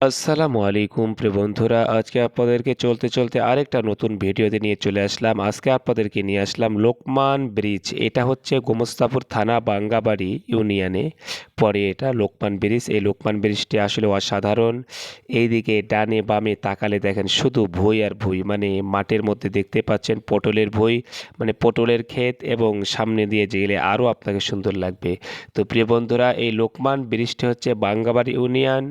আসসালামু আলাইকুম প্রিয় বন্ধুরা, আজকে আপনাদেরকে চলতে চলতে আরেকটা নতুন ভিডিওতে নিয়ে চলে আসলাম। আজকে আপনাদেরকে নিয়ে আসলাম লোকমান ব্রিজ। এটা হচ্ছে গোমস্তাপুর থানা বাঙ্গাবাড়ি ইউনিয়নে। পরে এটা লোকমান ব্রিজ। এই লোকমান ব্রিজটি আসলে অসাধারণ। এইদিকে ডানে বামে তাকালে দেখেন শুধু ভুই আর ভুই। মানে মাঠের মধ্যে দেখতে পাচ্ছেন পটলের ভুই মানে পটলের ক্ষেত এবং সামনে দিয়ে গেলে আরও আপনাকে সুন্দর লাগবে। তো প্রিয় বন্ধুরা, এই লোকমান ব্রিজটি হচ্ছে বাঙ্গাবাড়ি ইউনিয়ন।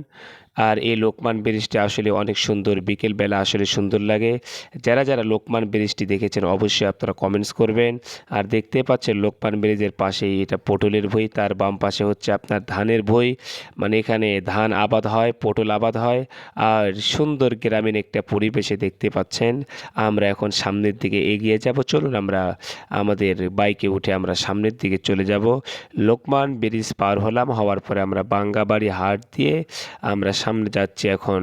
আর এই লোকমান ব্রিজটি আসলে অনেক সুন্দর। বিকেলবেলা আসলে সুন্দর লাগে। যারা যারা লোকমান ব্রিজটি দেখেছেন অবশ্যই আপনারা কমেন্টস করবেন। আর দেখতে পাচ্ছেন লোকমান ব্রিজের পাশেই এটা পটলের ভই, তার বাম পাশে হচ্ছে আপনার ধানের ভই। মানে এখানে ধান আবাদ হয়, পটল আবাদ হয়। আর সুন্দর গ্রামীণ একটা পরিবেশে দেখতে পাচ্ছেন। আমরা এখন সামনের দিকে এগিয়ে যাব। চলুন আমরা আমাদের বাইকে উঠে আমরা সামনের দিকে চলে যাব। লোকমান ব্রিজ পার হলাম। হওয়ার পরে আমরা বাঙ্গাবাড়ি হাট দিয়ে আমরা সামনে যাচ্ছি এখন,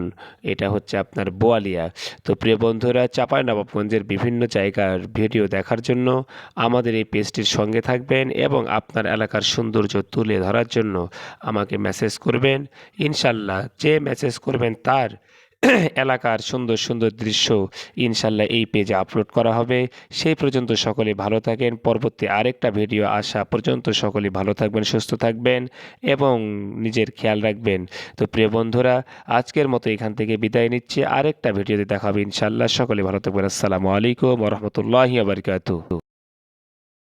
এটা হচ্ছে আপনার বোয়ালিয়া। তো প্রিয় বন্ধুরা নবাবগঞ্জের বিভিন্ন জায়গার ভিডিও দেখার জন্য আমাদের এই পেজটির সঙ্গে থাকবেন এবং আপনার এলাকার সৌন্দর্য তুলে ধরার জন্য আমাকে মেসেজ করবেন। ইনশাল্লাহ, যে মেসেজ করবেন তার এলাকার সুন্দর সুন্দর দৃশ্য ইনশাল্লাহ এই পেজে আপলোড করা হবে। সেই পর্যন্ত সকলে ভালো থাকেন। পরবর্তী আরেকটা ভিডিও আসা পর্যন্ত সকলে ভালো থাকবেন, সুস্থ থাকবেন এবং নিজের খেয়াল রাখবেন। তো প্রিয় বন্ধুরা, আজকের মতো এখান থেকে বিদায় নিচ্ছি। আরেকটা ভিডিওতে দেখাবে ইনশাল্লাহ। সকলে ভালো থাকবেন। আসসালামু আলাইকুম রহমতুল্লাহি আবরকাতু